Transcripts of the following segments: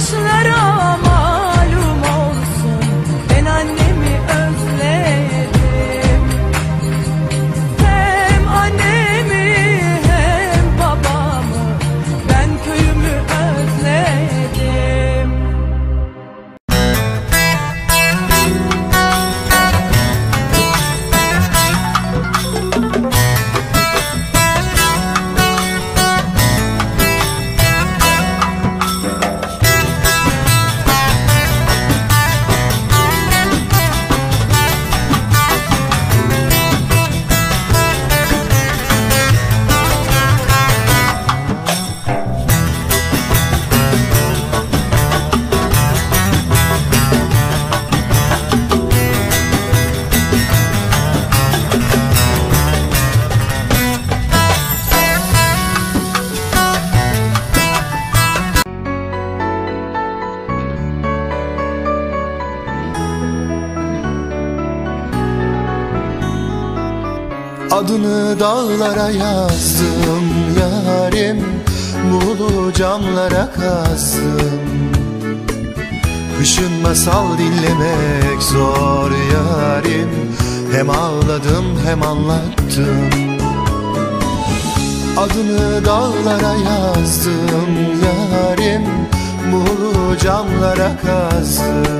taşlara Adını dağlara yazdım yarim Muğlu camlara kazdım Kışın masal dinlemek zor yarim Hem ağladım hem anlattım. Adını dağlara yazdım yarim Muğlu camlara kazdım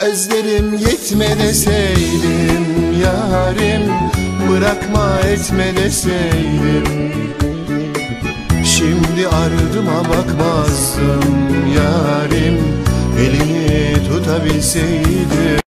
Özlerim yetme deseydim yarim Bırakma etme deseydim. Şimdi ardıma bakmazdım yarim Elini tutabilseydim